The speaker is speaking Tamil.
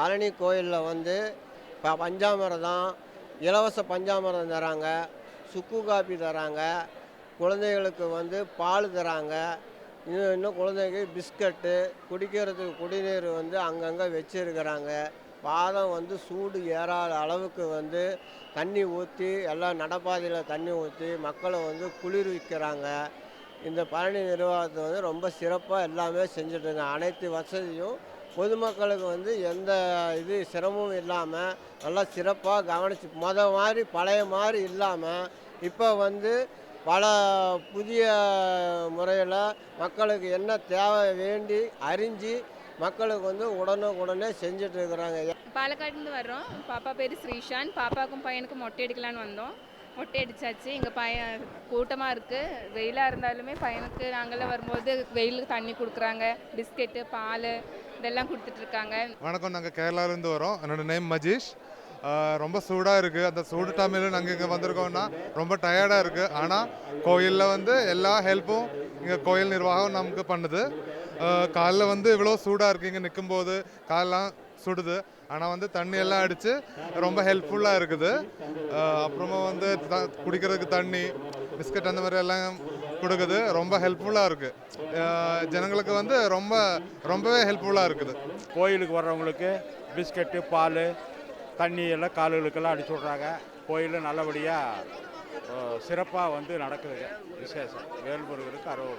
பழனி கோயிலில் வந்து இப்போ பஞ்சாமிரதம் இலவச பஞ்சாமிரதம் தராங்க சுக்கு காப்பி தராங்க குழந்தைகளுக்கு வந்து பால் தராங்க இன்னும் இன்னும் குழந்தைக்கு பிஸ்கட்டு குடிக்கிறதுக்கு குடிநீர் வந்து அங்கங்கே வச்சுருக்கிறாங்க. பாதம் வந்து சூடு ஏறாத அளவுக்கு வந்து தண்ணி ஊற்றி எல்லாம் நடப்பாதையில் தண்ணி ஊற்றி மக்களை வந்து குளிர்விக்கிறாங்க. இந்த பழனி நிர்வாகத்தை வந்து ரொம்ப சிறப்பாக எல்லாமே செஞ்சுட்டுருங்க அனைத்து வசதியும் பொதுமக்களுக்கு வந்து எந்த இது சிரமமும் இல்லாமல் நல்லா சிறப்பாக கவனிச்சு மொத மாதிரி பழைய மாதிரி இல்லாமல் இப்போ வந்து பல புதிய முறையில் மக்களுக்கு என்ன தேவை வேண்டி அறிஞ்சு மக்களுக்கு வந்து உடனுக்குடனே செஞ்சுட்டு இருக்கிறாங்க பாலக்காட்டுலேருந்து வர்றோம். பாப்பா பேர் ஸ்ரீஷான். பாப்பாவுக்கும் பையனுக்கும் மொட்டை அடிக்கலான்னு வந்தோம். மொட்டை அடிச்சாச்சு. எங்கள் பையன் கூட்டமாக இருக்குது வெயிலாக இருந்தாலுமே பையனுக்கு நாங்களே வரும்போது வெயிலுக்கு தண்ணி கொடுக்குறாங்க. பிஸ்கெட்டு பால் இதெல்லாம் கொடுத்துட்ருக்காங்க. வணக்கம் நாங்கள் கேரளாவிலேருந்து வரோம். என்னோட நேம் மஜீஷ். ரொம்ப சூடாக இருக்குது அந்த சூடு டைமில் நாங்கள் இங்கே வந்திருக்கோம்னா ரொம்ப டயர்டாக இருக்குது ஆனால் கோயிலில் வந்து எல்லா ஹெல்ப்பும் இங்கே கோயில் நிர்வாகம் நமக்கு பண்ணுது. காலில் காலைல வந்து இவ்வளோ சூடாக இருக்குது இங்கே நிற்கும்போது காலெல்லாம் சுடுது. ஆனால் வந்து தண்ணி எல்லாம் அடித்து ரொம்ப ஹெல்ப்ஃபுல்லாக இருக்குது. அப்புறமா வந்து த- குடிக்கிறதுக்கு தண்ணி பிஸ்கட் அந்த மாதிரி எல்லாம் கொடுக்குது. ரொம்ப ஹெல்ப்ஃபுல்லாக இருக்குது ஜனங்களுக்கு வந்து ரொம்ப ரொம்பவே ஹெல்ப்ஃபுல்லாக இருக்குது. கோயிலுக்கு வர்றவங்களுக்கு பிஸ்கட்டு பால் தண்ணி எல்லாம் கால்களுக்கெல்லாம் அடிச்சு விட்றாங்க. கோயில் நல்லபடியாக சிறப்பாக வந்து நடக்குதுங்க. விசேஷம். வேல்முருகருக்கு அறுபது